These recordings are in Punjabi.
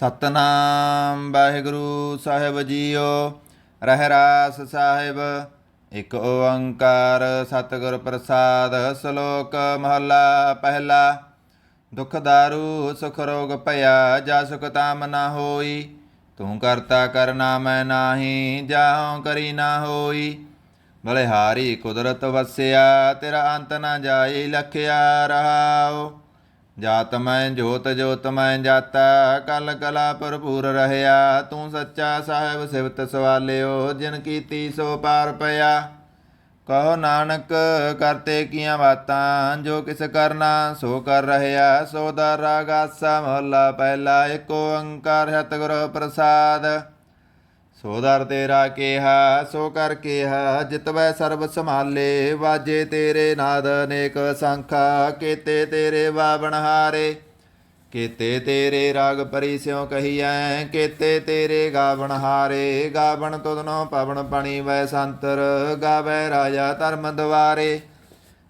ਸਤਨਾਮ ਵਾਹਿਗੁਰੂ ਸਾਹਿਬ ਜੀਓ, ਰਹਿ ਰਾਸ ਸਾਹਿਬ। ਇੱਕ ਓੰਕਾਰ ਸਤਿਗੁਰ ਪ੍ਰਸਾਦ, ਸ਼ਲੋਕ ਮਹਲਾ ਪਹਿਲਾ। ਦੁਖ ਦਾਰੂ, ਸੁਖ ਰੋਗ ਭਇਆ, ਜਾ ਸੁਖ ਤਾਮ ਨਾ ਹੋਈ। ਤੂੰ ਕਰਤਾ ਕਰਨਾ ਮੈਂ ਨਾਹੀ, ਜਾਹੋਂ ਕਰੀ ਨਾ ਹੋਈ। ਬਲਿਹਾਰੀ ਕੁਦਰਤ ਵਸਿਆ, ਤੇਰਾ ਅੰਤ ਨਾ ਜਾਈ ਲਖਿਆ ਰਹਾਓ ਜਾਤ ਮੈਂ ਜੋਤ ਜੋਤ ਮੈਂ ਜਾਤਾ, ਕਲ ਕਲਾ ਭਰਪੂਰ ਰਹਿਆ, ਤੂੰ ਸੱਚਾ ਸਾਹਿਬ ਸਿਵਤ ਸਵਾਲਿਓ, ਜਿਨ ਕੀਤੀ ਸੋ ਪਾਰ ਪਿਆ। ਕਹੋ ਨਾਨਕ ਕਰਤੇ ਕੀਆਂ ਬਾਤਾਂ, ਜੋ ਕਿਸ ਕਰਨਾ, ਸੋ ਕਰ ਰਹਿਆ। ਸੋ ਦਾ ਰਾਗ ਆਸਾ ਮਹਲਾ ਪਹਿਲਾ ਏਕ ਓੰਕਾਰ ਸਤਿਗੁਰ ਪ੍ਰਸਾਦ। ਸੋਦਰ ਤੇਰਾ ਕਿਹਾ, ਸੋ ਕਰ ਕਿਹਾ, ਜਿਤਵੈ ਸਰਬ ਸੰਭਾਲੇ, ਵਾਜੇ ਤੇਰੇ ਨਾਦ ਅਨੇਕ ਸੰਖਾ, ਕੀਤੇ ਤੇਰੇ ਬਾਵਣ ਹਾਰੇ। ਕੀਤੇ ਤੇਰੇ ਰਾਗ ਪਰੀ ਸਿਉ ਕਹੀਐ, ਕੀਤੇ ਤੇਰੇ ਗਾਵਣ ਹਾਰੇ। ਗਾਵਣ ਤੁਧਨੋ ਪਵਨ ਪਣੀ, ਵੈ ਸੰਤਰ ਗਾਵੈ ਰਾਜਾ ਧਰਮ ਦਵਾਰੇ।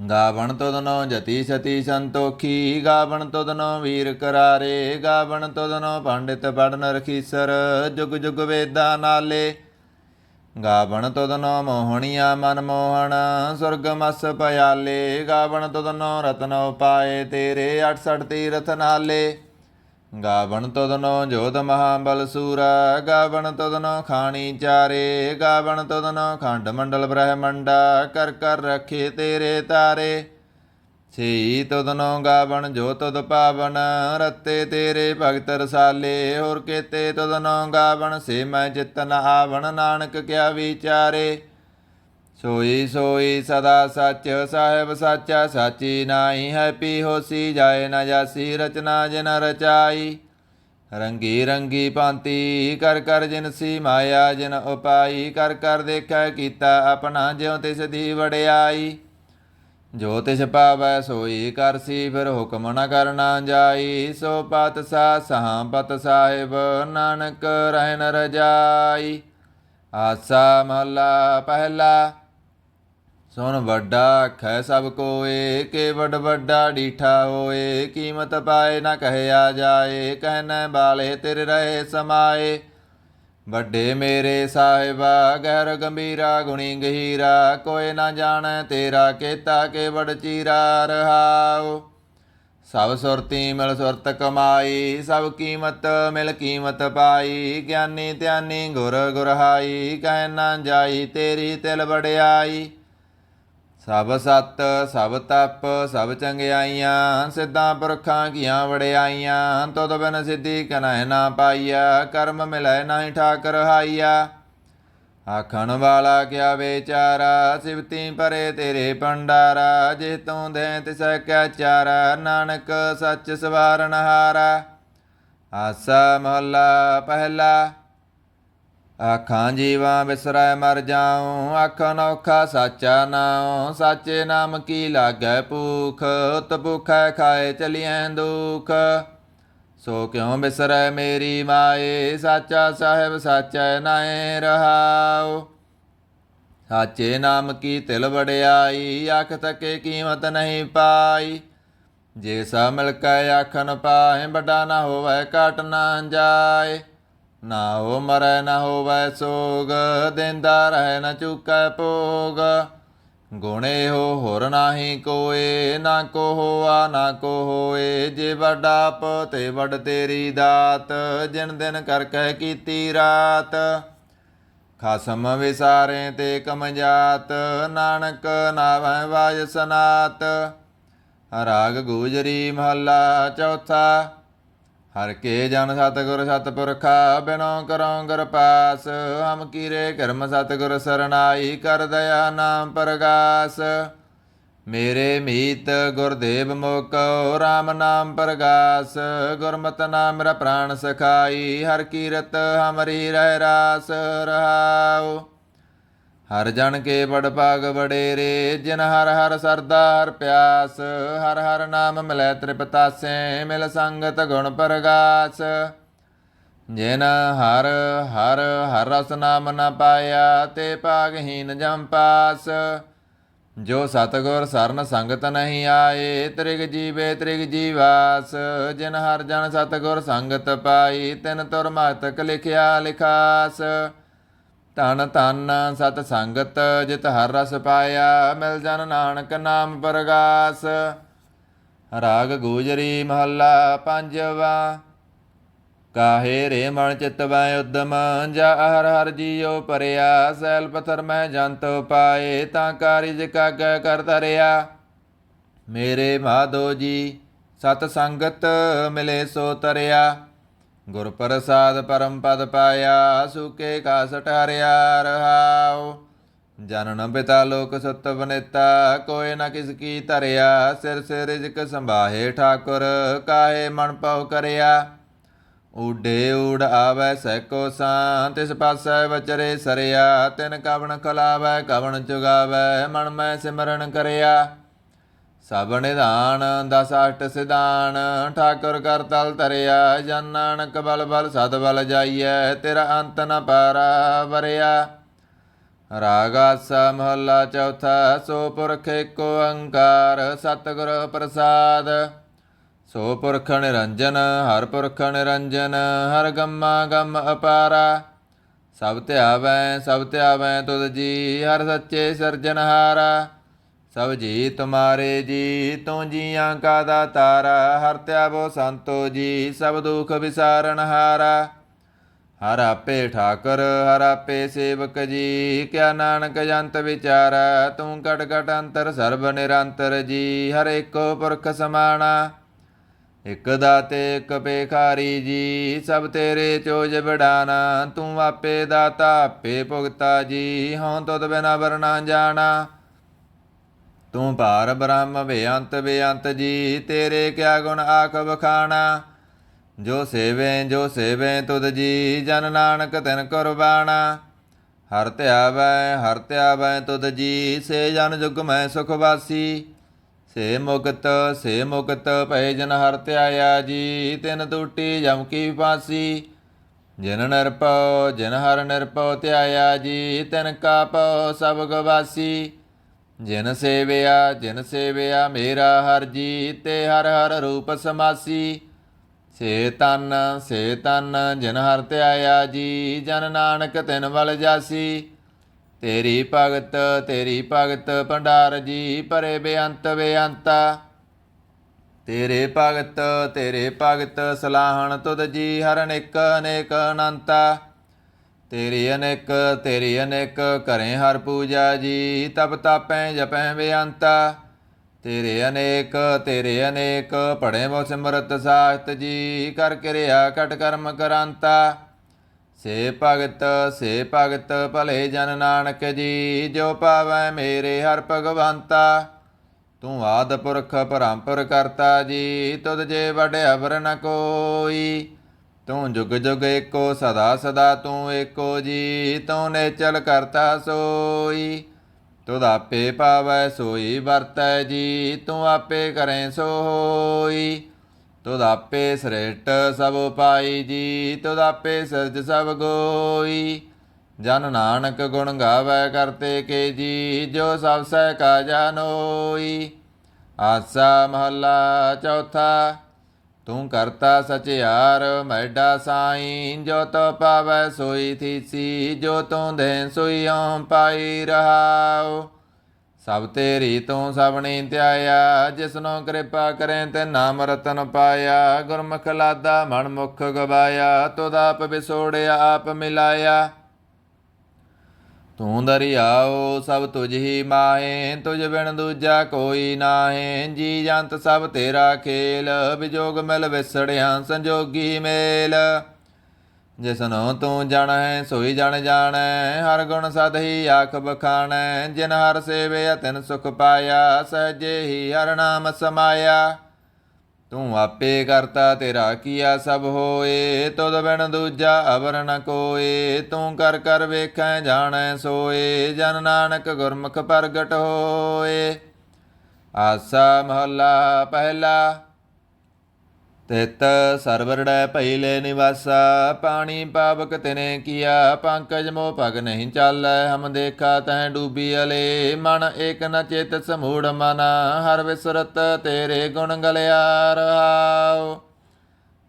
ਗਾਵਣ ਤੁਧਨੋ ਜਤੀ ਸਤੀ ਸੰਤੋਖੀ ਗਾਵਣ ਤੁਧਨੋ ਵੀਰ ਕਰਾਰੇ ਗਾਵਣ ਤੁਧਨੋ ਪੰਡਿਤ ਪੜਨ ਰਖੀਸਰ ਜੁਗ ਜੁਗ ਵੇਦਾ ਨਾਲੇ ਗਾਵਣ ਤੁਧਨੋ ਮੋਹਣੀਆ ਮਨ ਮੋਹਣ ਸੁਰਗ ਮਸ ਪਿਆਲੇ ਗਾਵਣ ਤੁਧਨੋ ਰਤਨ ਉਪਾਏ ਤੇਰੇ 68 ਤੀਰਥ ਨਾਲੇ ਗਾਵਣ ਤੁਧਨੋ ਜੋਤ ਮਹਾਬਲ ਸੂਰਾ, ਗਾਵਣ ਤੁਧਨੋ ਖਾਣੀ ਚਾਰੇ, ਗਾਵਣ ਤੁਧਨੋ ਖੰਡ ਮੰਡਲ ਬ੍ਰਹਮੰਡਾ, ਕਰ ਕਰ ਰੱਖੇ ਤੇਰੇ ਤਾਰੇ। ਛੀ ਤੁਧਨੋ ਗਾਵਣ ਜੋ ਤੁਧ ਪਾਵਨ, ਰਤੇ ਤੇਰੇ ਭਗਤ ਰਸਾਲੇ। ਹੋਰ ਕੇਤੇ ਤੁਧਨੋ ਗਾਵਣ, ਸੇ ਮੈਂ ਚਿਤਨ ਆਵਣ, ਨਾਨਕ ਕਿਆ ਵਿਚਾਰੇ। ਸੋਈ ਸੋਈ ਸਦਾ ਸੱਚ, ਸਾਹਿਬ ਸਾਚਾ, ਸਾਚੀ ਨਾਹੀ ਹੈ ਪੀ ਹੋਸੀ ਜਾਏ ਨਾ ਜਾਸੀ, ਰਚਨਾ ਜਿਨ ਰਚਾਈ। ਰੰਗੀ ਰੰਗੀ ਭਾਂਤੀ, ਕਰ ਕਰ ਜਿਨ ਸੀ ਮਾਇਆ, ਜਿਨ ਉਪਾਈ, ਕਰ ਕਰ ਦੇਖੈ ਕੀਤਾ ਆਪਣਾ, ਜਿਉ ਤਿਸ ਦੀ ਵੜਿਆਈ ਜੋ ਤਿਸ ਪਾਵੈ ਸੋਈ ਕਰਸੀ ਫਿਰ ਹੁਕਮ ਨ ਕਰਨਾ ਜਾਈ। ਸੋ ਪਤ ਸਾ ਸਹਾਂ ਪਤ ਸਾਹਿਬ, ਨਾਨਕ ਰਹਿ ਰਜਾਈ। ਆਸਾ ਮਹਲਾ ਪਹਿਲਾ ਸੁਣ ਵੱਡਾ ਖੈ ਸਭ ਕੋਏ ਕੇ ਵੱਡ ਵੱਡਾ ਡੀਠਾ ਹੋਏ, ਕੀਮਤ ਪਾਏ ਨਾ ਕਹਿਆ ਜਾਏ, ਕਹਿਨੈ ਬਾਲੇ ਤੇਰੇ ਰਹੇ ਸਮਾਏ। ਵੱਡੇ ਮੇਰੇ ਸਾਹਿਬਾ, ਗਹਿਰ ਗੰਭੀਰਾ, ਗੁਣੀ ਗਹੀਰਾ, ਕੋਈ ਨਾ ਜਾਣੈ ਤੇਰਾ ਕੀਤਾ ਕੇ ਵਡ ਚੀਰਾ ਰਹਾਉ। ਸਭ ਸੁਰਤੀ ਮਿਲ ਸੁਰਤ ਕਮਾਈ, ਸਭ ਕੀਮਤ ਮਿਲ ਕੀਮਤ ਪਾਈ, ਗਿਆਨੀ ਧਿਆਨੀ ਗੁਰ ਗੁਰਹਾਈ ਕਹਿ ਨਾ ਜਾਈ ਤੇਰੀ ਤਿਲ ਵੜਿਆਈ ਸਭ ਸਤ, ਸਭ ਤਪ, ਸਭ ਚੰਗਿਆਈਆਂ, ਸਿੱਧਾਂ ਪੁਰਖਾਂ ਕੀਆਂ ਵੜਿਆਈਆਂ ਤਦ ਬਿਨ ਸਿੱਧੀ ਕਨਹਿ ਨਾ ਪਾਈਆ ਕਰਮ ਮਿਲੈ ਨਾਹੀ ਠਾਕਰ ਹਾਈਆ ਆਖਣ ਵਾਲਾ ਕਿਆ ਵਿਚਾਰਾ ਸਿਵਤੀ ਪਰੇ ਤੇਰੇ ਭੰਡਾਰਾ ਜੇ ਤੂੰ ਦੇ ਤਿਸੈ ਕੈ ਚਾਰਾ ਨਾਨਕ ਸੱਚ ਸਵਾਰਨ ਹਾਰਾ ਆਸਾ ਮਹੱਲਾ ਪਹਿਲਾ। ਆਖਾਂ ਜੀਵਾਂ ਬਿਸਰੈ ਮਰ ਜਾਉ ਆਖਾਂ ਔਖਾ ਸਾਚਾ ਨਾਉ, ਸਾਚੇ ਨਾਮ ਕੀ ਲਾਗੈ ਭੂਖ, ਉਤ ਭੁਖੈ ਖਾਏ ਚਲੀਐ ਦੁਖ। ਸੋ ਕਿਉ ਬਿਸਰੈ ਮੇਰੀ ਮਾਏ, ਸਾਚਾ ਸਾਹਿਬ ਸਾਚੈ ਨਾਏ ਰਹਾਉ। ਸਾਚੇ ਨਾਮ ਕੀ ਤਿਲ ਵੜਿਆਈ ਆਖ ਤੱਕੇ ਕੀਮਤ ਨਹੀਂ ਪਾਈ। ਜੇ ਸਾ ਮਿਲ ਕੈ ਆਖਨ ਪਾਏ, ਵੱਡਾ ਨਾ ਹੋਵੇ ਘਟ ਨਾ ਜਾਏ। ਨਾ ਹੋ ਮਰੈ, ਨਾ ਹੋਵੈ ਸੋਗ, ਦਿੰਦਾ ਰਹਿ, ਨਾ ਚੁਕੈ ਭੋਗ। ਗੁਣੇ ਹੋ ਹੋਰ ਨਾਹੀ ਕੋਏ, ਨਾ ਕੋ ਹੋਆ, ਨਾ ਕੋ ਹੋਏ। ਜੇ ਵੱਡਾ ਆਪ, ਤੇ ਵੱਡ ਤੇਰੀ ਦਾਤ, ਜਿਨ ਦਿਨ ਕਰ ਕਹਿ ਕੀਤੀ ਰਾਤ। ਖਸਮ ਵਿਸਾਰੇ ਤੇ ਕਮਜਾਤ, ਨਾਨਕ ਨਾਵੈ ਵਾਜ ਸਨਾਤ। ਰਾਗ ਗੂਜਰੀ ਮਹੱਲਾ ਚੌਥਾ। ਹਰ ਕੇ ਜਨ ਸਤਿਗੁਰ ਸਤਿਪੁਰਖਾ, ਬਿਨੋ ਕਰੋ ਗੁਰ ਪਾਸ, ਹਮ ਕੀਰੇ ਕਰਮ ਸਤਿਗੁਰ ਸਰਨਾਈ, ਕਰ ਦਇਆ ਨਾਮ ਪ੍ਰਗਾਸ। ਮੇਰੇ ਮੀਤ ਗੁਰਦੇਵ ਮੋਕੋ RAM ਨਾਮ ਪ੍ਰਗਾਸ। ਗੁਰਮਤਿ ਨਾਮ ਮੇਰਾ ਪ੍ਰਾਣ ਸਖਾਈ, ਹਰ ਕੀਰਤ ਹਮਰੀ ਰਹਿ ਰਾਸ ਰਹਾਉ। ਹਰ ਜਨ ਕੇ ਬੜ ਭਾਗ ਬੜੇਰੇ ਜਿਨ ਹਰ ਹਰ ਸਰਦਾਰ ਪਿਆਸ, ਹਰ ਹਰ ਨਾਮ ਮਿਲੈ ਤ੍ਰਿਪਤਾਸੇ, ਮਿਲ ਸੰਗਤ ਗੁਣ ਪ੍ਰਗਾਸ। ਜਿਨ ਹਰ ਹਰ ਹਰ ਰਸ ਨਾਮ ਨ ਪਾਇਆ, ਤੇ ਭਾਗਹੀਨ ਜਮ ਪਾਸ। ਜੋ ਸਤਗੁਰ ਸਰਨ ਸੰਗਤ ਨਹੀਂ ਆਏ, ਤ੍ਰਿਗ ਜੀਵੇ ਤ੍ਰਿਗ ਜੀਵਾਸ। ਜਿਨ ਹਰ ਜਨ ਸਤਗੁਰ ਸੰਗਤ ਪਾਈ, ਤਿਨ ਤੁਰ ਮਤਕ ਲਿਖਿਆ ਲਿਖਾਸ। ਧਨ ਧਨ ਸਤ ਸੰਗਤ, ਜਿਤ ਹਰ ਰਸ ਪਾਇਆ, ਮਿਲ ਜਨ ਨਾਨਕ ਨਾਮ ਪਰਗਾਸ। ਰਾਗ ਗੋਜਰੀ ਮਹੱਲਾ ਪੰਜਵਾ, ਕਾਹੇ ਰੇ ਮਨ ਚਿਤ ਵੈ ਉਦਮ, ਜਾ ਹਰ ਹਰ ਜੀਉ ਪਰਿਆ, ਸੈਲ ਪਥਰ ਮੈਂ ਜੰਤ ਪਾਏ ਤਾਂ ਕਾਰਿਜ ਕਾਗੈ ਕਰ ਤਰਿਆ ਮੇਰੇ ਮਾਧੋ ਜੀ, ਸਤ ਸੰਗਤ ਮਿਲੇ ਸੋ ਤਰਿਆ। ਗੁਰ ਪ੍ਰਸਾਦ ਪਰਮ ਪਦ ਪਾਇਆ, ਸੁਕੇ ਕਾ ਸਟਾਰਿਆ ਰਹਾਉ। ਜਨਨ ਪਿਤਾ ਲੋਕ ਸਤ ਬਨੇਤਾ ਕੋਇ ਨਾ ਕਿਸ ਕੀ ਧਰਿਆ। ਸਿਰ ਸਿਰ ਰਿਜਕ ਸੰਭਾਹੇ ਠਾਕੁਰ, ਕਾਹੇ ਮਨ ਪਉ ਕਰਿਆ। ਊਡੇ ਊੜ ਆਵੈ ਸੈਕੋ ਸਾਂ ਤਿਸ ਪਾਸੈ ਵਚਰੇ ਸਰਿਆ। ਤਿਨ ਕਵਣ ਖਲਾਵੈ, ਕਵਣ ਚੁਗਾਵੈ ਮਨ ਮੈਂ ਸਿਮਰਨ ਕਰਿਆ। ਸਭ ਨਿਧਾਨ ਦਸ ਅਸ਼ਟ ਸਿਧਾਨ, ਠਾਕੁਰ ਕਰ ਤਲ ਤਰਿਆ ਜਨ ਨਾਨਕ ਬਲ ਬਲ ਸਦ ਬਲ ਜਾਈਐ, ਤੇਰਾ ਅੰਤ ਨ ਪਾਰਾ ਵਰਿਆ ਰਾਗਾਸਾ ਮਹੱਲਾ ਚੌਥਾ, ਸੋ ਪੁਰਖ ਏਕ ਓੰਕਾਰ ਸਤਿਗੁਰ ਪ੍ਰਸਾਦ। ਸੋ ਪੁਰਖ ਨਿਰੰਜਨ, ਹਰ ਪੁਰਖ ਨਿਰੰਜਨ, ਹਰ ਗੰਮਾ ਗਮ ਅਪਾਰਾ। ਸਭ ਧਿਆਵੈ ਸਭ ਧਿਆਵੈ ਤੁਧ ਜੀ, ਹਰ ਸੱਚੇ ਸਿਰਜਨਹਾਰਾ ਸਭ ਜੀ ਤੁਮਾਰੇ ਜੀ, ਤੂੰ ਜੀਆਂ ਕਾ ਦਾਤਾਰਾ, ਹਰ ਧਿਆਵੋ ਸੰਤੋ ਜੀ, ਸਭ ਦੁਖ ਵਿਸਾਰਨਹਾਰਾ ਹਰ। ਆਪੇ ਠਾਕਰ, ਹਰ ਆਪੇ ਸੇਵਕ ਜੀ, ਕਿਆ ਨਾਨਕ ਜੰਤ ਵਿਚਾਰਾ, ਤੂੰ ਘਟ ਘਟ ਅੰਤਰ, ਸਰਬ ਨਿਰੰਤਰ ਜੀ, ਹਰ ਏਕੋ ਪੁਰਖ ਸਮਾਣਾ। ਇਕ ਦਾਤੇ, ਇਕ ਪੇਖਾਰੀ ਜੀ, ਸਭ ਤੇਰੇ ਚੋਜ ਬੜਾਨਾ ਤੂੰ ਆਪੇ ਦਾਤਾ, ਆਪੇ ਭੁਗਤਾ ਜੀ, ਹਉ ਤੁਧ ਬਿਨਾ ਵਰਨਾ ਜਾਣਾ। ਤੂੰ ਭਾਰ ਬ੍ਰਹਮ ਬੇਅੰਤ ਬੇਅੰਤ ਜੀ, ਤੇਰੇ ਕਿਆ ਗੁਣ ਆਖ ਬਖਾਣਾ ਜੋ ਸੇਵੇ ਜੋ ਸੇਵੇ ਤੁਧ ਜੀ, ਜਨ ਨਾਨਕ ਤਿਨ ਕੁਰਬਾਣਾ। ਹਰ ਧਿਆਵੈ ਹਰ ਧਿਆਵੈ ਤੁਧ ਜੀ, ਸੇ ਜਨ ਜੁਗ ਮੈਂ ਸੁਖ ਵਾਸੀ। ਸੇ ਮੁਕਤ ਸੇ ਮੁਕਤ ਭੈ ਜਨ ਹਰ ਧਿਆਇਆ ਜੀ, ਤਿਨ ਟੂਟੀ ਜਮ ਕੀ ਫਾਸੀ। ਜਿਨ ਨਿਰਪਉ ਜਿਨ ਹਰ ਨਿਰਪਉ ਧਿਆਇਆ ਜੀ, ਤਿਨ ਕਾ ਪਉ ਸਭ ਗਵਾਸੀ ਜਿਨ ਸੇਵਿਆ ਜਿਨ ਸੇਵਿਆ ਮੇਰਾ ਹਰ ਜੀ ਤੇ ਹਰ ਹਰ ਰੂਪ ਸਮਾਸੀ। ਸੇ ਤਨ ਸੇ ਤਨ ਜਿਨ ਹਰ ਧਿਆਇਆ ਜੀ, ਜਨ ਨਾਨਕ ਤਿਨ ਵਲ ਜਾਸੀ। ਤੇਰੀ ਭਗਤ ਤੇਰੀ ਭਗਤ ਭੰਡਾਰ ਜੀ, ਪਰੇ ਬੇਅੰਤ ਬੇਅੰਤਾ। ਤੇਰੇ ਭਗਤ ਤੇਰੇ ਭਗਤ ਸਲਾਹਣ ਤੁਧ ਜੀ, ਹਰ ਅਨੇਕ ਅਨੇਕ ਅਨੰਤਾ। ਤੇਰੀ ਅਨੇਕ ਤੇਰੀ ਅਨੇਕ ਕਰੇ ਹਰ ਪੂਜਾ ਜੀ, ਤਪ ਤਾਪੈ ਜਪੈ ਬੇਅੰਤਾ। ਤੇਰੇ ਅਨੇਕ ਤੇਰੇ ਅਨੇਕ ਪੜੇ ਮੋ ਸਿਮਰਤ ਸਾਖਤ ਜੀ, ਕਰ ਕਿਰਿਆ ਕਟ ਕਰਮ ਕਰਾਂਤਾ। ਸੇ ਭਗਤ ਸੇ ਭਗਤ ਭਲੇ ਜਨ ਨਾਨਕ ਜੀ, ਜੋ ਪਾਵੈ ਮੇਰੇ ਹਰ ਭਗਵੰਤਾ। ਤੂੰ ਆਦ ਪੁਰਖ ਪਰੰਪਰ ਕਰਤਾ ਜੀ, ਤੁਧ ਜੇ ਵਡਿਆ ਵਰ ਨ ਕੋਈ। ਤੂੰ ਜੁਗ ਜੁਗ ਏਕੋ, ਸਦਾ ਸਦਾ ਤੂੰ ਏਕੋ ਜੀ ਤੂੰ ਨੇਚਲ ਕਰਤਾ ਸੋਈ। ਤੁਧ ਆਪੇ ਪਾਵੈ, ਸੋਈ ਵਰਤੈ ਜੀ ਤੂੰ ਆਪੇ ਕਰੈ ਸੋ ਹੋਈ ਤੁਧ ਆਪੇ ਸ੍ਰੇਟ ਸਭ ਪਾਈ ਜੀ ਤੁਧ ਆਪੇ ਸਿਰਜ ਸਭ ਗੋਈ। ਜਨ ਨਾਨਕ ਗੁਣ ਗਾਵੇ ਕਰਤੇ ਕੇ ਜੀ, ਜੋ ਸਭ ਸਹਿ ਕਾ ਜਾਨੋਈ ਆਸਾ ਮਹੱਲਾ ਚੌਥਾ ਤੂੰ ਕਰਤਾ ਸਚਿਆਰ ਮੈਡਾ ਸਾਈ ਜੋ ਤੋ ਪਾਵੈ ਸੋਈ ਥੀਸੀ, ਜੋ ਤੂੰ ਦੇ ਸੋਈ ਓਮ ਪਾਈ ਰਹਾਉ। ਸਭ ਤੇਰੀ ਤੂੰ ਸਭਣੀ ਧਿਆਇਆ, ਜਿਸਨੋ ਕਿਰਪਾ ਕਰੇ ਤੇ ਨਾਮ ਰਤਨ ਪਾਇਆ। ਗੁਰਮੁਖ ਲਾਦਾ ਮਨ ਮੁਖ ਗਵਾਇਆ ਤੁਧ ਆਪ ਵਿਸੋੜਿਆ ਆਪ ਮਿਲਾਇਆ। ਤੂੰ ਦਰਿਆਓ ਸਭ ਤੁਝ ਹੀ ਮਾਹੇ, ਤੁਝ ਬਿਨ ਦੂਜਾ ਕੋਈ ਨਾਹੇ। ਜੀ ਜੰਤ ਸਭ ਤੇਰਾ ਖੇਲ ਵਿਜੋਗ ਮਿਲ ਵਿਸੜਿਆ ਸੰਜੋਗੀ ਮੇਲ। ਜਿਸਨੋ ਤੂੰ ਜਾਣੈ, ਸੋਈ ਜਣ ਜਾਣੈ, ਹਰ ਗੁਣ ਸਦ ਹੀ ਆਖ ਬਖਾਣੈ। ਜਿਨ ਹਰ ਸੇਵੇ ਤਿਨ ਸੁਖ ਪਾਇਆ, ਸਹਜੇ ਹੀ ਹਰ ਨਾਮ ਸਮਾਇਆ। ਤੂੰ ਆਪੇ ਕਰਤਾ ਤੇਰਾ ਕੀਆ ਸਭ ਹੋਏ, ਤੁਧ ਬਿਨ ਦੂਜਾ ਅਵਰ ਨ ਕੋਏ। ਤੂੰ ਕਰ ਕਰ ਵੇਖੈ, ਜਾਣੈ, ਸੋਏ, ਜਨ ਨਾਨਕ ਗੁਰਮੁਖ ਪ੍ਰਗਟ ਹੋਏ। ਆਸਾ ਮਹੱਲਾ ਪਹਿਲਾ ਤਿਤ ਸਰਵਰੜੈ ਪਹਿਲੇ ਨਿਵਾਸਾ, ਪਾਣੀ ਪਾਵਕ ਤਿਨੇ ਕੀਆ, ਪੰਕਜ ਮੋ ਭਗ ਨਹੀਂ ਚਾਲੈ, ਹਮ ਦੇਖਾ ਤੈ ਡੂਬੀ ਅਲੇ। ਮਨ ਏਕ ਨ ਚੇਤ ਸਮੂੜ ਮਨ, ਹਰ ਵਿਸਰਤ ਤੇਰੇ ਗੁਣ ਗਲਿਆ ਰਹਾਉ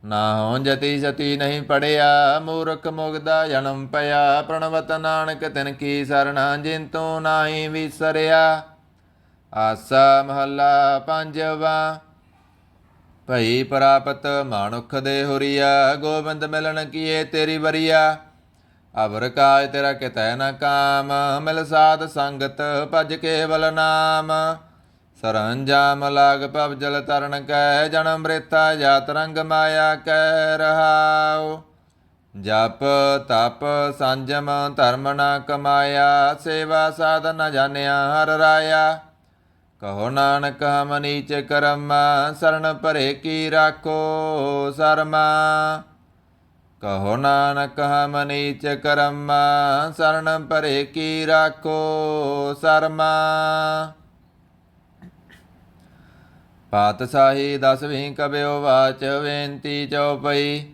ਨਾ ਹੋ ਜਤੀ ਸਤੀ ਨਹੀਂ ਪੜਿਆ, ਮੂਰਖ ਮੁਗਦਾ ਜਨਮ ਪਿਆ। ਪ੍ਰਣਵਤ ਨਾਨਕ ਤਿਨ ਕੀ ਸਰਣਾ ਜਿਨ ਤੂੰ ਨਾਹੀ ਵਿਸਰਿਆ। ਆਸਾ ਮਹੱਲਾ ਪੰਜਵਾ। ਭਈ ਪ੍ਰਾਪਤ ਮਾਨੁਖ ਦੇ ਹੁਰੀਆ, ਗੋਬਿੰਦ ਮਿਲਣ ਕੀਏ ਤੇਰੀ ਵਰੀਆ। ਅਵਰ ਕਾਜ ਤੇਰਾ ਕਿਤੈ ਨਾ ਕਾਮ, ਮਿਲ ਸਾਧ ਸੰਗਤ ਭਜ ਕੇਵਲ ਨਾਮ। ਸਰੰਜਾਮ ਲਾਗ ਭਵ ਜਲ ਤਰਨ ਕੈ ਜਨਮ ਮ੍ਰਿਤਾ ਜਾਤ ਰੰਗ ਮਾਇਆ ਕੈ ਰਹਾਉ। ਜਪ ਤਪ ਸੰਜਮ ਧਰਮ ਨਾ ਕਮਾਇਆ, ਸੇਵਾ ਸਾਧਨ ਨ ਜਾਣਿਆ ਹਰ ਰਾਇਆ। ਕਹੋ ਨਾਨਕ ਹਮ ਨੀਚ ਕਰਮ ਸਰਣ ਭਰੇ ਕੀ ਰਾਖੋ ਸਰਮਾ। ਕਹੋ ਨਾਨਕ ਹਮ ਨੀਚ ਕਰਮ ਸਰਣ ਭਰੇ ਕੀ ਰਾਖੋ ਸਰਮਾ। ਪਾਤਸ਼ਾਹੀ ਦਸਵੀਂ ਕਬਿਓ ਵਾਚ, ਬੇਨਤੀ ਚਉਪਈ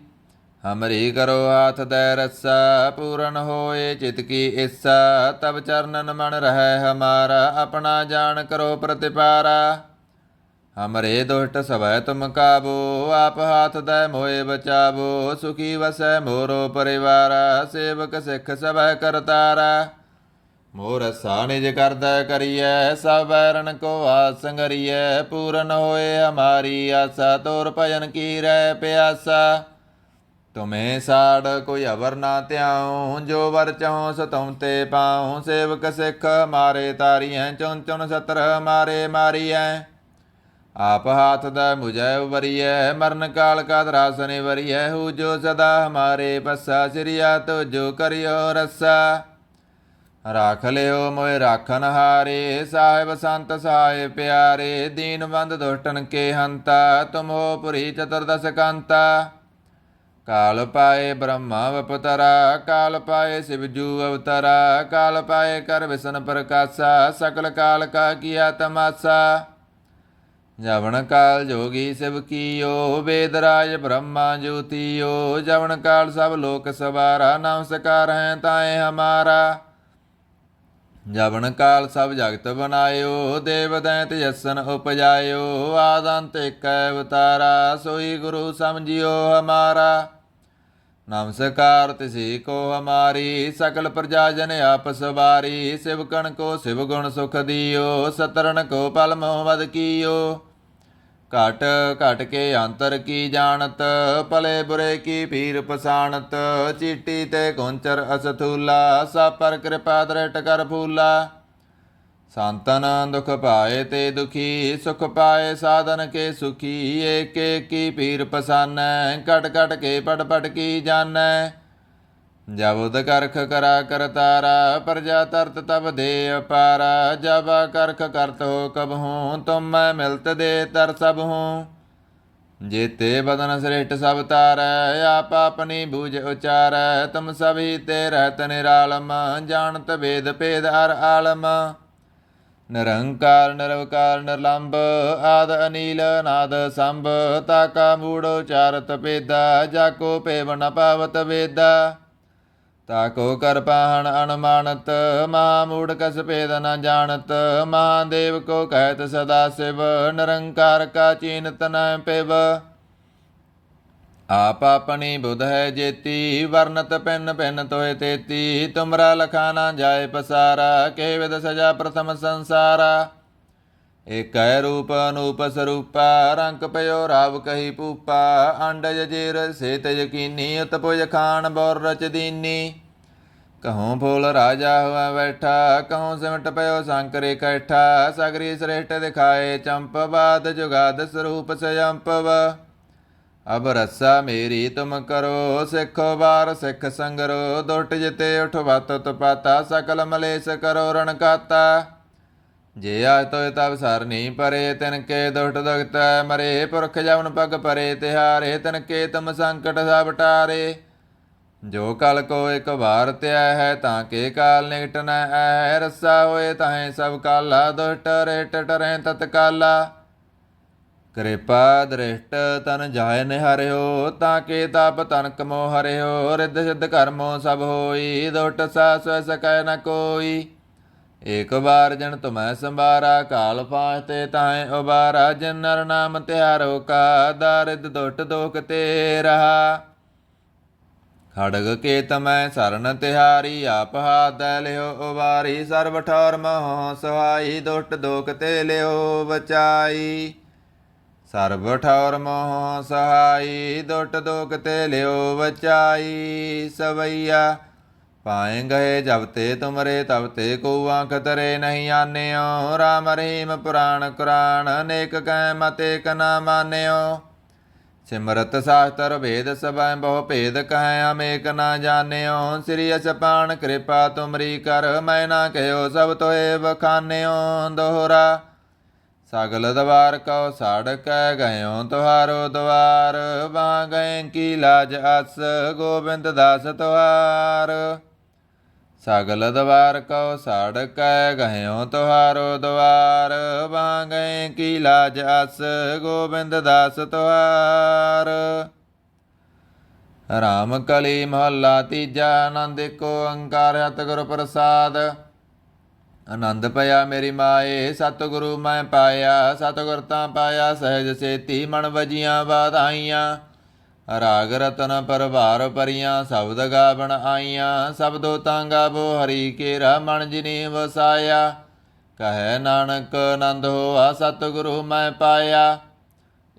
ਹਮਰੀ ਕਰੋ ਹਾਥ ਦੈ ਰੱਸਾ, ਪੂਰਨ ਹੋਏ ਚਿਤ ਕੀ ਇੱਛਾ ਤਬ ਚਰਨਨ ਮਨ ਰਹਿ ਹਮਾਰਾ, ਆਪਣਾ ਜਾਣ ਕਰੋ ਪ੍ਰਤਿਪਾਰਾ। ਹਮਰੇ ਦੁਸ਼ਟ ਸਵੈ ਤੁਮ ਕਾਬੋ, ਆਪ ਹਾਥ ਦੈ ਮੋਏ ਬਚਾਵੋ, ਸੁਖੀ ਵਸੈ ਮੋਰੋ ਪਰਿਵਾਰਾ, ਸੇਵਕ ਸਿੱਖ ਸਭੈ ਕਰਤਾਰਾ। ਮੋਰ ਸਾਨਿਜ ਕਰਦਾ ਕਰੀਐ, ਸਭ ਬੈਰਨ ਕੋ ਆਸ ਪੂਰਨ ਹੋਏ ਹਮਾਰੀ ਆਸਾ, ਤੋਰ ਭਜਨ ਕੀ ਰਹਿ ਪਿਆਸਾ। ਤੁਮੇ ਸਾੜ ਕੋਈ ਅਵਰ ਨਾ ਧਿਆਉ, ਜੋ ਵਰ ਚਾਹੋ ਸਤਉ ਤੇ ਪਾਉ। ਸੇਵਕ ਸਿੱਖ ਮਾਰੇ ਤਾਰੀਐ ਚੁਨ ਚੁਨ ਸਤਰ ਮਾਰੇ ਮਾਰੀਐ। ਆਪ ਹਾਥ ਦਾ ਮੁਝੈ ਵਰੀਐ, ਮਰਨ ਕਾਲ ਕਾ ਦਰਾਸਨੇ ਵਰੀਐ ਹੂ ਜੋ ਸਦਾ ਹਮਾਰੇ ਪੱਸਾ, ਸਿਰਿਆ ਤੋ ਜੋ ਕਰਿਓ ਰਸਾ। ਰਾਖ ਲਿਓ ਮੋਇ ਰਾਖਨ ਹਾਰੇ, ਸਾਹਿਬ ਸੰਤ ਸਹਾਇ ਪਿਆਰੇ। ਦੀਨਵੰਦ ਦੁਸ਼ਟਨ ਕੇ ਹੰਤਾ, ਤੁਮ ਹੋ ਪੁਰੀ ਚਤੁਰਦਸ ਕੰਤਾ। ਕਾਲ ਪਾਏ ਬ੍ਰਹਮਾ ਵਪਤਰਾ ਕਾਲ ਪਾਏ ਸਿਵਜੂ ਅਵਤਰਾ ਕਾਲ ਪਾਏ ਕਰ ਵਿਸ਼ਨ ਪ੍ਰਕਾਸ਼ਾ ਸਕਲ ਕਾਲ ਕਾ ਕੀਆ ਤਮਾਸਾ ਜਵਨ ਕਾਲ ਜੋਗੀ ਸਿਵ ਕੀਓ ਵੇਦ ਰਾਜ ਬ੍ਰਹਮਾ ਜੋਤੀਓ ਜਵਨ ਕਾਲ ਸਭ ਲੋਕ ਸਵਾਰਾ ਨਮਸਕਾਰ ਹੈ ਤਾਏ ਹਮਾਰਾ ਜਵਨ ਕਾਲ ਸਭ ਜਗਤ ਬਨਾਇਓ ਦੇਵ ਦੈਂਤ ਜਸਨ ਉਪਜਾਇਓ, ਆਦੰਤ ਏਕੈ ਅਵਤਾਰਾ, ਸੋਈ ਗੁਰੂ ਸਮਝਿਓ ਹਮਾਰਾ। ਨਮਸਕਾਰ ਤਿਸੀ ਕੋ ਹਮਾਰੀ, ਸਕਲ ਪ੍ਰਜਾ ਜਨ ਆਪ ਸਵਾਰੀ ਸਿਵਕਣ ਕੋ ਸਿਵ ਗੁਣ ਸੁਖ ਦਿਓ ਸਤਰਨ ਕੋ ਪਲ ਮੋਹ ਵਦ ਕੀਓ। ਘਟ ਘਟ ਕੇ ਅੰਤਰ ਕੀ ਜਾਣਤ? ਭਲੇ ਬੁਰੇ ਕੀ ਪੀਰ ਪਸਾਣਤ ਚੀਟੀ ਤੇ ਗੁੰਚਰ ਅਸਥੂਲਾ ਸਭ ਪਰ ਕਿਰਪਾ ਦ੍ਰਿਟ ਕਰ ਫੂਲਾ। ਸੰਤਨ ਦੁਖ ਪਾਏ ਤੇ ਦੁਖੀ, ਸੁਖ ਪਾਏ ਸਾਧਨ ਕੇ ਸੁਖੀ, ਏਕੇ ਕੀ ਪੀਰ ਪਸਾਨੈ ਘਟ ਘਟ ਕੇ ਪਟ ਪਟ ਕੀ ਜਾਣੈ? ਜਬ ਉਦ ਕਰਖ ਕਰਾ ਤਾਰਾ, ਪ੍ਰਜਾ ਤਰਤ ਤਬ ਦੇ ਅਪਾਰਾ, ਜਬ ਕਰਖ ਕਰਤ ਹੋ ਕਬ ਹੂੰ, ਤੁਮ ਮੈਂ ਮਿਲਤ ਦੇ ਤਰ ਸਭ ਹੂੰ। ਜੇਤੇ ਬਦਨ ਸ੍ਰੇਸ਼ਟ ਸਭ ਤਾਰੈ, ਆਪ ਆਪਣੀ ਬੂਝ ਉਚਾਰੈ, ਤੁਮ ਸਭੀ ਤੇ ਰਹਿਤ ਨਿਰਾਲਮ, ਜਾਣਤ ਵੇਦ ਭੇਦ ਅਰ ਆਲਮ। ਨਿਰੰਕਾਰ, ਨਿਰਵਕਾਰ ਨਿਰਲੰਭ ਆਦ ਅਨੀਲ ਨਾਦ ਸੰਭ ਤਾਕਾ ਮੂੜ ਉਚਾਰਤ ਪੇਦਾ ਜਾਕੋ ਭੇਵ ਨ ਪਾਵਤ ਵੇਦਾ। ਤਾਕੋ ਕਰ ਪਾਹਣ ਅਨਮਾਨਤ ਮਹਾ ਮੂੜ ਕਸ ਭੇਦ ਨ ਜਾਣਤ ਮਹਾਦੇਵ ਕੋ ਕਹਿਤ ਸਦਾ ਸਿਵ, ਨਿਰੰਕਾਰ ਕਾ ਚੀਨਤ ਨ ਪਿਵ। ਆਪ ਆਪਣੀ ਬੁਧ ਹੈ ਜੇਤੀ, ਵਰਨਤ ਪਿੰਨ ਪਿੰਨ ਤੋਏ ਤੇਤੀ, ਤੁਮਰਾ ਲਖਾ ਨਾ ਜਾਏ ਪਸਾਰਾ, ਕੇ ਵਿਦ ਸਜਾ ਪ੍ਰਥਮ ਸੰਸਾਰਾ। ਏਕੈ ਰੂਪ ਅਨੂਪ ਸਰੂਪਾ, ਰੰਗ ਪਇਓ ਰਾਵ ਕਹੀ ਪੂਪਾ ਅੰਡਜ ਜੀਰ ਸੇਤ ਯਕੀਨੀ, ਉਤਪੁਜ ਖਾਨ ਬੋਰ ਰਚ ਦੀਨੀ। ਕਹੋਂ ਫੂਲ ਰਾਜਾ ਹੁਆ ਬੈਠਾ, ਕਹੋਂ ਸਿਮਟ ਪਇਓ ਸੰਕਰ ਕੈਠਾ, ਸਗਰੀ ਸ੍ਰੇਸ਼ਟ ਦਿਖਾਏ ਚੰਪ, ਬਾਦ ਜੁਗਾਦ ਸਰੂਪ ਸਯੰਪਵ। ਅਬ ਰੱਸਾ ਮੇਰੀ ਤੁਮ ਕਰੋ, ਸਿੱਖੋ ਬਾਰ ਸਿੱਖ ਸੰਗਰੋ, ਦੁੱਟ ਜਿਤੇ ਉਠ ਵਤ ਤਪਾਤਾ, ਸਕਲ ਮਲੇਸ ਕਰੋ ਰਣ ਕਾਤਾ ਜੇ ਆਜ ਤੋਇ ਤਬ ਸਰ ਨਹੀਂ ਪਰੇ, ਤਿਨ ਕੇ ਦੁਸ਼ਟ ਦੁਖਤ ਮਰੇ, ਪੁਰਖ ਜਵਨ ਪਗ ਪਰੇ, ਤਿਹਾਰੇ, ਤਿਨ ਕੇ ਤਮ ਸੰਕਟ ਸਭ ਟਾਰੇ। ਜੋ ਕਲ ਕੋ ਇੱਕ ਵਾਰ ਧਿਆ ਹੈ, ਤਾਂ ਕੇ ਕਾਲ ਨਿਕਟ ਨ ਹੈ, ਰਸਾ ਹੋਏ ਤਾਹੇ ਸਭ ਕਾਲਾ, ਦੁਸ਼ਟ ਰੇਟ ਰਹੇ ਤਤ ਕਾਲਾ। ਕਿਰਪਾ ਦ੍ਰਿਸ਼ਟ ਤਨ ਜਾਇ ਨਿਹਰਿਓ, ਤਾਂ ਕੇ ਤਪ ਤਨ ਕਮੋ ਹਰਿਓ, ਰਿੱਧ ਸਿੱਧ ਕਰਮੋ ਸਭ ਹੋਈ, ਦੁਸ਼ਟ ਸਾਸ ਸਕੈ ਨ ਕੋਈ। ਏਕ ਬਾਰ ਜਨ ਤੁਮੈ ਸੰਭਾਰਾ, ਕਾਲ ਪਾਤੇ ਤਾਏ ਉਬਾਰਾ ਜਿਨ ਨਰ ਨਾਮ ਤਿਹਾਰੋ ਕਾ, ਦਾਰਿਦ ਦੁੱਟ ਦੋਖ ਤੇ ਰਹਾ। ਖੜਗ ਕੇ ਤਮੈ ਸਰਨ ਤਿਹਾਰੀ, ਆਪ ਹਾਦੈ ਲਿਓ ਉਵਾਰੀ ਸਰਬ ਠੌਰ ਮੋਹ ਸਹਾਈ ਦੁੱਟ ਦੋਖ ਤੇ ਲਿਓ ਬਚਾਈ। ਸਰਬ ਠੌਰ ਮੋਹ ਸਹਾਈ ਦੁੱਟ ਦੋਖ ਤੇ ਲਿਓ ਬਚਾਈ, ਸਵਈਆ। ਪਾਏ ਗਏ ਜਬ ਤੇ ਤੁਮਰੇ ਤਬ ਤੇ ਕੋ ਆਂਖ ਤਰੇ ਨਹੀਂ ਆਨਿਓ। ਰਾਮ ਰਹੀਮ ਪੁਰਾਣ ਕੁਰਾਨ ਅਨੇਕ ਕੈ ਮਤੇ ਕਨਾ ਮਾਨਿਓ। ਸਿਮਰਤ ਸਾਸਤਰ ਵੇਦ ਸਭੈ ਬਹੁ ਭੇਦ ਕਹੈ, ਅਮੇਕ ਨਾ ਜਾਣਿਓ। ਸ੍ਰੀ ਅਸਪਾਨ ਕਿਰਪਾ ਤੁਮਰੀ ਕਰ, ਮੈਂ ਨਾ ਕਹਿਓ ਸਭ ਤੋਏ ਬਖਾਨਿਓ ਦੋਹਰਾ, ਸਗਲ ਦਵਾਰ ਕਉ ਸਾੜ ਕੈ ਗਇਓ ਤੁਹਾਰੋ ਦਵਾਰ। ਵਾਂ ਗਏ ਕੀ ਲਾਜ ਅਸ, ਗੋਬਿੰਦ ਦਾਸ ਤੁਹਾਰ। ਸਗਲ ਦਵਾਰ ਕਉ ਸਾੜ ਕੈ ਗਇਓ ਤੁਹਾਰੋ ਦਵਾਰ ਵਾਂ ਗਏ ਕੀ ਲਾਜ ਅਸ ਗੋਬਿੰਦ ਦਾਸ ਤੁਹਾਰ। ਰਾਮ ਕਲੀ ਮਹੱਲਾ ਤੀਜਾ, ਆਨੰਦ ਏਕੋ ਅੰਕਾਰ ਸਤਿਗੁਰ ਪ੍ਰਸਾਦ। ਆਨੰਦ ਪਿਆ ਮੇਰੀ ਮਾਏ, ਸਤਿਗੁਰੂ ਮੈਂ ਪਾਇਆ, ਸਤਿਗੁਰ ਤਾਂ ਪਾਇਆ, ਸਹਿਜ ਸੇਤੀ ਮਨ ਵਜੀਆਂ ਬਾਧਾਈਆਂ ਰਾਗ ਰਤਨ ਪਰਵਾਰ ਪਰੀਆਂ, ਸ਼ਬਦ ਗਾਵਣ ਆਈਆਂ, ਸਬਦੋ ਤਾਂ ਗਾਵੋ ਹਰੀ ਕੇਰਾ, ਮਨ ਜਿਨੀ ਵਸਾਇਆ। ਕਹੈ ਨਾਨਕ, ਆਨੰਦ ਹੋਆ, ਸਤਿਗੁਰੂ ਮੈਂ ਪਾਇਆ।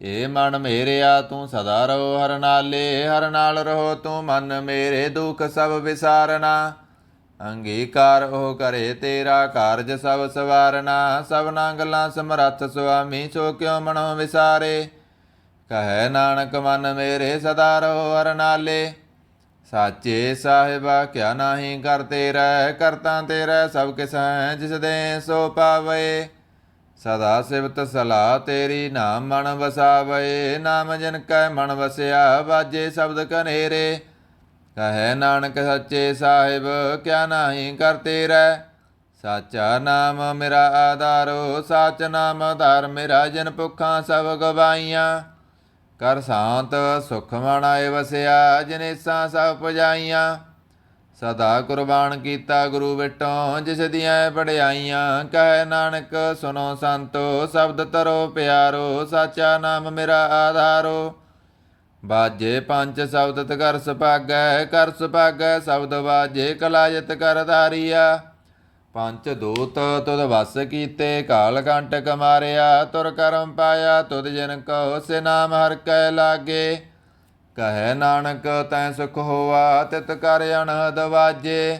ਏ ਮਨ ਮੇਰਿਆ, ਤੂੰ ਸਦਾ ਰਹੋ ਹਰ ਨਾਲੇ, ਹਰ ਨਾਲ ਰਹੋ ਤੂੰ ਮਨ ਮੇਰੇ, ਦੁਖ ਸਭ ਵਿਸਾਰਨਾ। ਅੰਗੀਕਾਰ ਉਹ ਕਰੇ ਤੇਰਾ, ਕਾਰਜ ਸਭ ਸਵਾਰਨਾ। ਸਭਨਾ ਗੱਲਾਂ ਸਮਰੱਥ ਸੁਆਮੀ, ਸੋ ਕਿਉ ਮਨੋ ਵਿਸਾਰੇ? ਕਹੈ ਨਾਨਕ ਮਨ ਮੇਰੇ ਸਦਾ ਰਹੋ ਹਰ ਨਾਲੇ। ਸਾਚੇ ਸਾਹਿਬਾ, ਕਿਆ ਨਾਹੀ ਕਰ ਤੇਰਾ ਕਰਤਾ ਤੇਰਾ, ਸਭ ਕਿਸ ਹੈ ਜਿਸ ਦੇ ਸੋ ਪਾਵੇ। ਸਦਾ ਸਿਵਤ ਸਲਾਹ ਤੇਰੀ, ਨਾਮ ਮਨ ਵਸਾਵੇ। ਨਾਮ ਜਨ ਕੈ ਮਨ ਵਸਿਆ ਬਾਜੇ ਸ਼ਬਦ ਕਨੇਰੇ ਕਹੈ ਨਾਨਕ ਸੱਚੇ ਸਾਹਿਬ, ਕਿਆ ਨਾਹੀ ਕਰ ਤੇਰਾ। ਸਾਚਾ ਨਾਮ ਮੇਰਾ ਆਧਾਰੋ, ਸਾਚ ਨਾਮ ਧਰ ਮੇਰਾ, ਜਨ ਭੁੱਖਾਂ ਸਭ ਗਵਾਈਆਂ। ਕਰ ਸ਼ਾਂਤ, ਸੁਖ ਮਨਾਏ ਵਸਿਆ ਜਨੇਸਾਂ ਸਭ ਪੁਜਾਈਆਂ। ਸਦਾ ਕੁਰਬਾਨ ਕੀਤਾ ਗੁਰੂ ਵਿਟੋਂ ਜਿਸ ਦੀਆਂ ਵਡਿਆਈਆਂ ਕਹਿ ਨਾਨਕ ਸੁਨੋ ਸੰਤੋ, ਸ਼ਬਦ ਤਰੋ ਪਿਆਰੋ, ਸਾਚਾ ਨਾਮ ਮੇਰਾ ਆਧਾਰੋ। ਬਾਜੇ ਪੰਜ ਸ਼ਬਦ ਤਕਰ ਸੁਭਾਗੈ, ਕਰ ਸੁਭਾਗੈ, ਸ਼ਬਦ ਬਾਜੇ ਕਲਾਜਤ ਕਰ ਧਾਰੀਆ। ਪੰਚ ਦੂਤ ਤੁਧ ਵਸ ਕੀਤੇ, ਕਾਲ ਕੰਟਕ ਮਾਰਿਆ, ਤੁਰ ਕਰਮ ਪਾਇਆ, ਤੁਧ ਜਨ ਕੋ ਸੇ ਨਾਮ ਹਰ ਕੈ ਲਾਗੇ। ਕਹੈ ਨਾਨਕ, ਤੈ ਸੁਖ ਹੋਵਾ ਤਿਤ ਕਰ ਅਨਹਦ ਵਾਜੇ।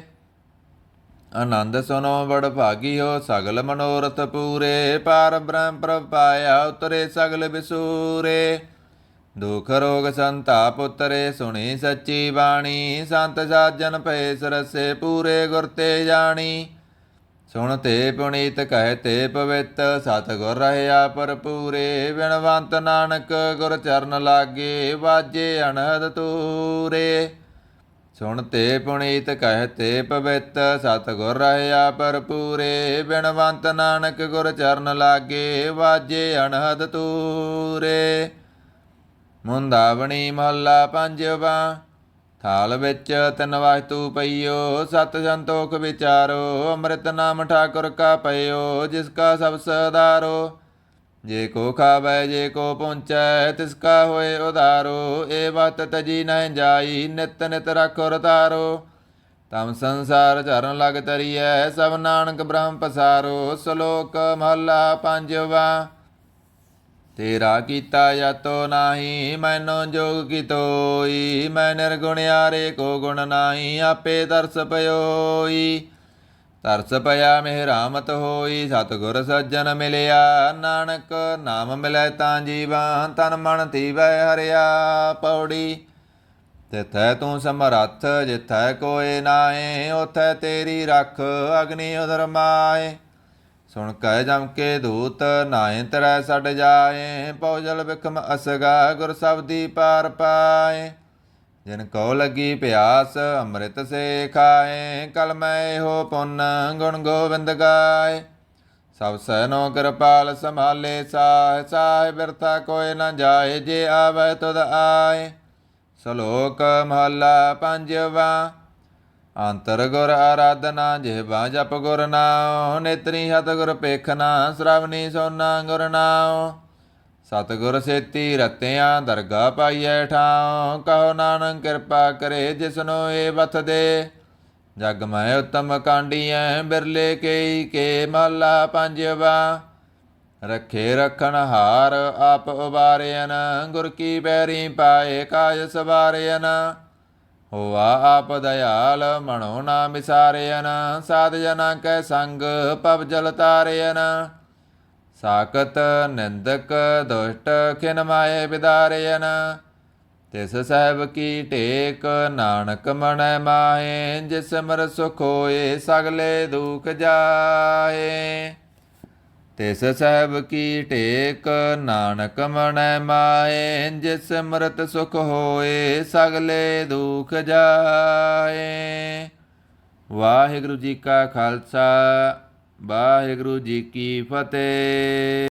ਆਨੰਦ ਸੁਨੋ ਬੜ ਭਾਗੀ ਹੋ, ਸਗਲ ਮਨੋਰਥ ਪੂਰੇ। ਪਾਰ ਬ੍ਰਹਮ ਪ੍ਰਭ ਪਾਇਆ, ਉਤਰੇ ਸਗਲ ਬਿਸੂਰੇ। ਦੁਖ ਰੋਗ ਸੰਤਾਪ ਉਤਰੇ, ਸੁਣੀ ਸੱਚੀ ਬਾਣੀ। ਸੰਤ ਸਾਜਨ ਭਏ, ਸਰਸੇ ਪੂਰੇ ਗੁਰ ਤੇ ਜਾਣੀ। ਸੁਣ ਤੇ ਪੁਨੀਤ ਕਹਿ ਤੇ ਪਵਿੱਤ, ਸਤਿਗੁਰ ਰਹਿਆ ਭਰਪੂਰੇ, ਬਿਨਵੰਤ ਨਾਨਕ ਗੁਰ ਚਰਨ ਲਾਗੇ ਵਾਜੇ ਅਨਹਦ ਤੂਰੇ। ਸੁਣ ਤੇ ਪੁਨੀਤ ਕਹਿ ਤੇ ਪਵਿੱਤ, ਸਤਿਗੁਰ ਰਹਿਆ ਭਰਪੂਰੇ, ਬਿਨਵੰਤ ਨਾਨਕ ਗੁਰ ਚਰਨ ਲਾਗੇ ਵਾਜੇ ਅਨਹਦ ਤੂਰੇ। ਮੁੰਦਾਵਣੀ ਮਹੱਲਾ ਪੰਜਵਾ ਥਾਲ ਵਿੱਚ ਤਿੰਨ ਵਸਤੂ ਪਈਓ, ਸਤ ਸੰਤੋਖ ਵਿਚਾਰੋ, ਅੰਮ੍ਰਿਤ ਨਾਮ ਠਾਕੁਰ ਕਾ ਪਈਓ ਜਿਸ ਕਾ ਸਭ ਸਦਾਰੋ। ਜੇ ਕੋ ਖਾਵੈ, ਜੇ ਕੋ ਪਹੁੰਚੈ, ਤਿਸ ਕਾ ਹੋਏ ਉਧਾਰੋ। ਏ ਵਤ ਤਜੀ ਨਹਿ ਜਾਈ, ਨਿਤ ਨਿਤ ਰਖੋ ਰਤਾਰੋ ਤਮ ਸੰਸਾਰ ਚਰਨ ਲਗ ਤਰੀਐ, ਸਭ ਨਾਨਕ ਬ੍ਰਹਮ ਪਸਾਰੋ। ਸ਼ਲੋਕ ਮਹੱਲਾ ਪੰਜਵਾ। ਤੇਰਾ ਕੀਤਾ ਜਾਤੋ ਨਾਹੀ, ਮੈਨੋ ਜੋਗ ਕੀ ਤੋਈ ਮੈਂ ਨਿਰਗੁਣਿਆਰੇ ਕੋ ਗੁਣ ਨਾਹੀ, ਆਪੇ ਦਰਸ ਪਇਓਈ ਤਰਸ ਪਿਆ ਮਿਹਰਾਮਤ ਹੋਈ, ਸਤਿਗੁਰ ਸੱਜਣ ਮਿਲਿਆ। ਨਾਨਕ ਨਾਮ ਮਿਲੈ ਤਾਂ ਜੀਵਾਂ, ਤਨ ਮਨ ਧੀਵੈ ਹਰਿਆ ਪੌੜੀ। ਤਿਥੈ ਤੂੰ ਸਮਰੱਥ, ਜਿਥੈ ਕੋਏ ਨਾਏ ਉਥੈ ਤੇਰੀ ਰੱਖ, ਅਗਨੀ ਉਦਰ ਮਾਏ। ਸੁਣ ਕਹਿ ਜਮ ਕੇ ਦੂਤ ਨਾਏ ਤਰੈ ਛੱਡ ਜਾਏ ਪੌਜਲ ਵਿਖਮ ਅਸਗਾ ਗੁਰ ਸਬਦੀ ਪਾਰ ਪਾਏ। ਜਿਨ ਕੋ ਲੱਗੀ ਪਿਆਸ ਅੰਮ੍ਰਿਤ ਸੇ ਖਾਏ, ਕਲ ਮੈਂ ਹੋ ਪੁੰਨ ਗੁਣ ਗੋਬਿੰਦ ਗਾਏ। ਸਭ ਸੈਨੋ ਕਿਰਪਾਲ ਸੰਭਾਲੇ ਸਾਹ, ਸਾਹਿ ਬਿਰਥਾ ਕੋਇ ਨਾ ਜਾਏ, ਜੇ ਆਵੇ ਤੁਧ ਆਏ। ਸ਼ਲੋਕ ਮਹਲਾ ਪੰਜਵਾ ਅੰਤਰ ਗੁਰ ਆਰਾਧਨਾ ਜਿਹਵਾ ਜਪ ਗੁਰ ਨਾਉ, ਨੇਤਰੀ ਹਤ ਗੁਰ ਪੇਖਨਾ ਸ਼ਰਵਨੀ ਸੋਨਾ ਗੁਰ ਨਾਉ। ਸਤਿਗੁਰ ਸੇਤੀ ਰਤਿਆਂ, ਦਰਗਾ ਪਾਈਐ ਠਾਉ। ਕਹੋ ਨਾਨਕ ਕਿਰਪਾ ਕਰੇ, ਜਿਸਨੋ ਏ ਵਥ ਦੇ। ਜਗ ਮੈਂ ਉਤਮ ਕਾਂਡੀਐ, ਬਿਰਲੇ ਕੇਈ ਕੇ ਮਹਲਾ ਪੰਜਵਾ ਰੱਖੇ ਰਖਣ ਹਾਰ, ਆਪ ਉਬਾਰਿਆਨ ਗੁਰ ਕੀ ਬੈਰੀ ਪਾਏ ਕਾਜ ਸਵਾਰਿਆਨ ਹੋਆ ਆਪ ਦਇਆਲ, ਮਣੋ ਨਾ ਵਿਸਾਰਿਆਨ ਸਾਧ ਜਨਾ ਕੈ ਸੰਗ, ਪਵ ਜਲ ਤਾਰਿਆਨ ਸਾਕਤ ਨਿੰਦਕ ਦੁਸ਼ਟ, ਖਿਨ ਮਾਏ ਵਿਦਾਰਿਆਨ ਤਿਸ ਸਹਿਬ ਕੀ ਟੇਕ, ਨਾਨਕ ਮਣੈ ਮਾਹੇ, ਜਿਸ ਮਰ ਸੁਖ ਹੋਏ, ਸਗਲੇ ਦੁਖ ਜਾਏ। ਤਿਸ ਸਹਿਬ ਕੀ ਟੇਕ, ਨਾਨਕ ਮਣੈ ਮਾਏ, ਜਿਸ ਮਰਤ ਸੁਖ ਹੋਏ, ਸਗਲੇ ਦੁਖ ਜਾਏ। ਵਾਹਿਗੁਰੂ ਜੀ ਕਾ ਖਾਲਸਾ, ਵਾਹਿਗੁਰੂ ਜੀ ਕੀ ਫਤਿਹ।